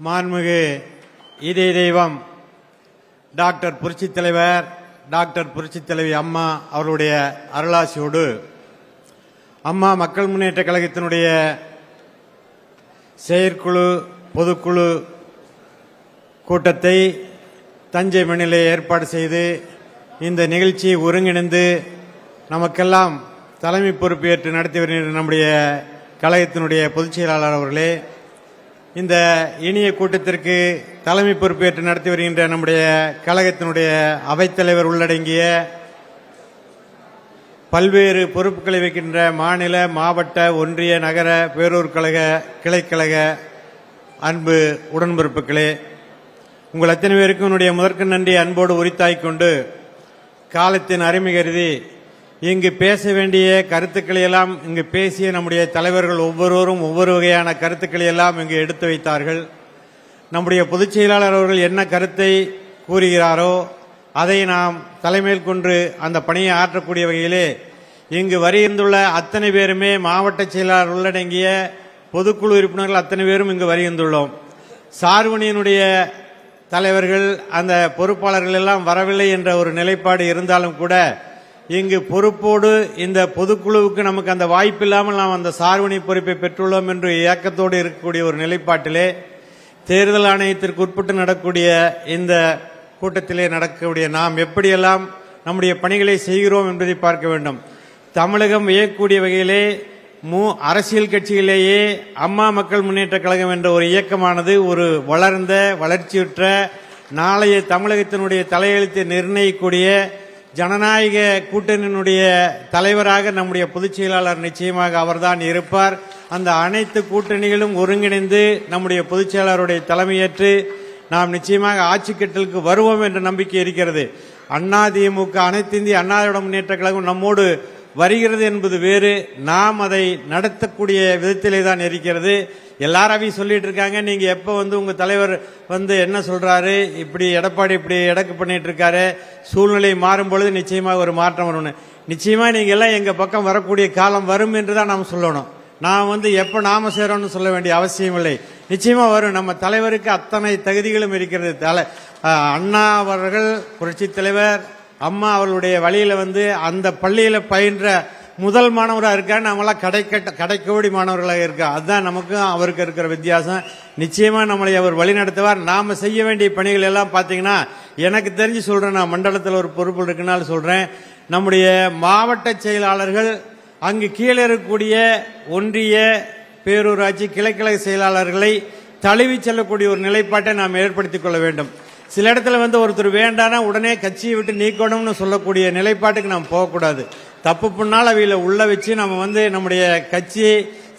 மாண்புமிகு இதய தெய்வம் டாக்டர் புரட்சி தலைவர் டாக்டர் புரட்சி தலைவி அம்மா அவருடைய அருளாசியோடு அம்மா மக்கள் முன்னேற்ற கழகத்தினுடைய செயற்குழு பொதுக்குழு கூட்டத்தை தஞ்சை மண்ணிலே ஏற்பாடு செய்து இந்த நிகழ்ச்சியை ஒருங்கிணைந்து நமக்கெல்லாம் தலைமை பொறுப்பேற்று நடத்தி வருகின்ற நம்முடைய கழகத்தினுடைய பொதுச் செயலாளர் அவர்களே இந்த இனிய கூட்டத்திற்கு தலைமை பொறுப்பேற்று நடத்தி வருகின்ற நம்முடைய கழகத்தினுடைய அவைத்தலைவர் உள்ளடங்கிய பல்வேறு பொறுப்புகளை வைக்கின்ற மாநில மாவட்ட ஒன்றிய நகர பேரூர் கழக கிளைக்கழக அன்பு உடன்பிறப்புகளே உங்கள் அத்தனை பேருக்கும் என்னுடைய முதற்கு நன்றி அன்போடு உரித்தாய்க் கொண்டு காலத்தின் அருமை கருதி இங்கு பேச வேண்டிய கருத்துக்களை எல்லாம் இங்கு பேசிய நம்முடைய தலைவர்கள் ஒவ்வொருவரும் ஒவ்வொரு வகையான கருத்துக்களை எல்லாம் இங்கு எடுத்து வைத்தார்கள். நம்முடைய பொதுச் செயலாளர் அவர்கள் என்ன கருத்தை கூறுகிறாரோ அதை நாம் தலைமையில் கொண்டு அந்த பணியை ஆற்றக்கூடிய வகையிலே இங்கு வருகின்றுள்ள அத்தனை பேருமே மாவட்ட செயலாளர் உள்ளடங்கிய பொதுக்குழு உறுப்பினர்கள் அத்தனை பேரும் இங்கு வருகின்றுள்ளோம். சார்வணியனுடைய தலைவர்கள் அந்த பொறுப்பாளர்கள் எல்லாம் வரவில்லை என்ற ஒரு நிலைப்பாடு இருந்தாலும் கூட இங்கு பொறுப்போடு இந்த பொதுக்குழுவுக்கு நமக்கு அந்த வாய்ப்பு இல்லாமல் நாம் அந்த சார்பணி பொறுப்பை பெற்றுள்ளோம் என்று இயக்கத்தோடு இருக்கக்கூடிய ஒரு நிலைப்பாட்டிலே தேர்தல் ஆணையத்திற்கு உட்பட்டு நடக்கக்கூடிய இந்த கூட்டத்திலே நடக்கக்கூடிய நாம் எப்படியெல்லாம் நம்முடைய பணிகளை செய்கிறோம் என்பதை பார்க்க வேண்டும். தமிழகம் வியக்கக்கூடிய வகையிலே மூ அரசியல் கட்சியிலேயே அம்மா மக்கள் முன்னேற்ற கழகம் என்ற ஒரு இயக்கமானது ஒரு வளர்ந்த வளர்ச்சியுற்ற நாளைய தமிழகத்தினுடைய தலையெழுத்தை நிர்ணயிக்கக்கூடிய ஜனநாயக கூட்டணியினுடைய தலைவராக நம்முடைய பொதுச் செயலாளர் நிச்சயமாக அவர்தான் இருப்பார். அந்த அனைத்து கூட்டணிகளும் ஒருங்கிணைந்து நம்முடைய பொதுச் செயலாளருடைய தலைமையேற்று நாம் நிச்சயமாக ஆட்சி கட்டலுக்கு வருவோம் என்ற நம்பிக்கை இருக்கிறது. அண்ணா திமுக அனைத்து இந்திய அண்ணா முன்னேற்ற கழகம் நம்மோடு வருகிறது என்பது வேறு. நாம் அதை நடத்தக்கூடிய விதத்திலே தான் இருக்கிறது. எல்லாராவையும் சொல்லிட்டு இருக்காங்க. நீங்க எப்ப வந்து உங்க தலைவர் வந்து என்ன சொல்றாரு? இப்படி எடப்பாடி இப்படி எடக்கு பண்ணிட்டு இருக்காரு. சூழ்நிலை மாறும் பொழுது நிச்சயமாக ஒரு மாற்றம் வரும்னு. நிச்சயமா நீங்க எல்லாம் எங்க பக்கம் வரக்கூடிய காலம் வரும் என்று தான் நாம் சொல்லணும். நான் வந்து எப்ப நாம சேரோம்னு சொல்ல வேண்டிய அவசியம் இல்லை. நிச்சயமா வரும். நம்ம தலைவருக்கு அத்தனை தகுதிகளும் இருக்கிறது. தலை அண்ணா அவர்கள் புரட்சி தலைவர் அம்மா அவளுடைய வழியில வந்து அந்த பள்ளியில பயின்ற முதல் மாணவராக இருக்கா? நம்மளாம் கடைக்கட்ட கடைக்கோடி மாணவர்களாக இருக்கா? அதுதான் நமக்கும் அவருக்கு இருக்கிற வித்தியாசம். நிச்சயமா நம்மளை அவர் வழி நடத்துவார். நாம செய்ய வேண்டிய பணிகள் எல்லாம் பாத்தீங்கன்னா எனக்கு தெரிஞ்சு சொல்றேன் நான் மண்டலத்தில் ஒரு பொறுப்பு இருக்குனால சொல்றேன். நம்முடைய மாவட்ட செயலாளர்கள் அங்கு கீழே இருக்கக்கூடிய ஒன்றிய பேரூராட்சி கிளைக்கழக செயலாளர்களை தழுவி செல்லக்கூடிய ஒரு நிலைப்பாட்டை நாம் ஏற்படுத்திக் கொள்ள வேண்டும். சில இடத்துல வந்து ஒருத்தர் வேண்டானா உடனே கட்சியை விட்டு நீக்கணும்னு சொல்லக்கூடிய நிலைப்பாட்டுக்கு நாம் போகக்கூடாது. தப்பு பண்ணால் அவையில் உள்ள வச்சு நம்ம வந்து நம்முடைய கட்சி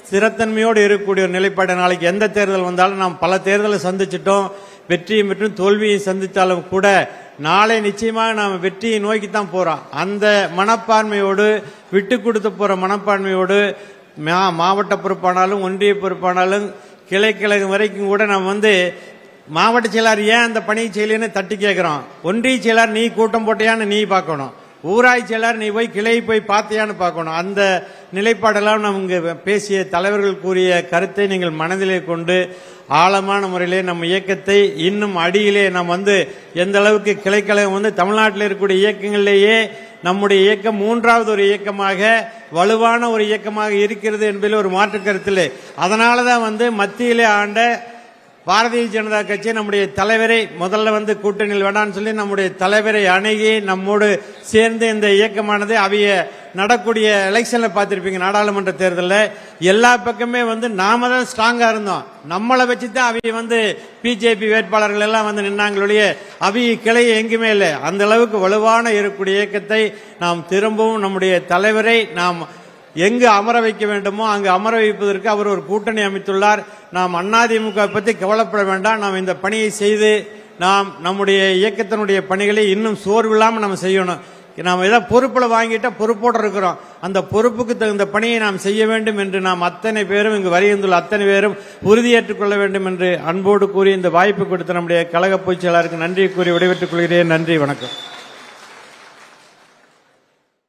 ஸ்திரத்தன்மையோடு இருக்கக்கூடிய ஒரு நிலைப்பாட்டை நாளைக்கு எந்த தேர்தல் வந்தாலும் நாம் பல தேர்தலை சந்திச்சிட்டோம். வெற்றியும் மற்றும் தோல்வியை சந்தித்தாலும் கூட நாளை நிச்சயமாக நாம் வெற்றியை நோக்கி தான் போகிறோம் அந்த மனப்பான்மையோடு விட்டு கொடுத்து போகிற மனப்பான்மையோடு மா- மாவட்ட பொறுப்பானாலும் ஒன்றிய பொறுப்பானாலும் கிளை கிழக்கு வரைக்கும் கூட நம்ம வந்து மாவட்ட செயலாளர் ஏன் அந்த பணி செய்யலன்னு தட்டி கேட்கிறோம் ஒன்றிய செயலாளர் நீ கூட்டம் போட்டியான்னு நீ பார்க்கணும். ஊராட்சி செயலாளர் நீ போய் கிளை போய் பார்த்தியான்னு பார்க்கணும். அந்த நிலைப்பாடெல்லாம் நம்ம பேசிய தலைவர்கள் கூறிய கருத்தை நீங்கள் மனதிலே கொண்டு ஆழமான முறையிலே நம்ம இயக்கத்தை இன்னும் அடியிலே நாம் வந்து எந்த அளவுக்கு கிளைக்கழகம் வந்து தமிழ்நாட்டில் இருக்கக்கூடிய இயக்கங்களிலேயே நம்முடைய இயக்கம் மூன்றாவது ஒரு இயக்கமாக வலுவான ஒரு இயக்கமாக இருக்கிறது என்பதில் ஒரு மாற்று கருத்தில். அதனால தான் வந்து மத்தியிலே ஆண்ட பாரதிய ஜனதா கட்சி நம்முடைய தலைவரை முதல்ல வந்து கூட்டணியில் வேண்டாம்னு சொல்லி நம்முடைய தலைவரை அணுகி நம்மோடு சேர்ந்து இந்த இயக்கமானது அவைய நடக்கூடிய எலெக்ஷன்ல பார்த்திருப்பீங்க நாடாளுமன்ற தேர்தலில். எல்லா பக்கமே வந்து நாம தான் ஸ்ட்ராங்கா இருந்தோம். நம்மளை வச்சு தான் அவைய வந்து பிஜேபி வேட்பாளர்கள் எல்லாம் வந்து நின்னாங்களுடைய அவைய கிளை எங்குமே இல்லை. அந்த அளவுக்கு வலுவான இருக்கக்கூடிய இயக்கத்தை நாம் திரும்பவும் நம்முடைய தலைவரை நாம் எங்கு அமர வைக்க வேண்டுமோ அங்கு அமர வைப்பதற்கு அவர் ஒரு கூட்டணி அமைத்துள்ளார். நாம் அதிமுக பற்றி கவலைப்பட வேண்டாம். நாம் இந்த பணியை செய்து நாம் நம்முடைய இயக்கத்தினுடைய பணிகளை இன்னும் சோர்வில்லாமல் நம்ம செய்யணும். நாம் ஏதாவது பொறுப்பில் வாங்கிட்டா பொறுப்போடு இருக்கிறோம். அந்த பொறுப்புக்கு தகுந்த பணியை நாம் செய்ய வேண்டும் என்று நாம் அத்தனை பேரும் இங்கு வருகின்றுள்ள அத்தனை பேரும் உறுதியேற்றுக் கொள்ள வேண்டும் என்று அன்போடு கூறி இந்த வாய்ப்பு கொடுத்த நம்முடைய கழக பொதுச் செயலாளருக்கு நன்றி கூறி விடைபெற்றுக் கொள்கிறேன். நன்றி வணக்கம்.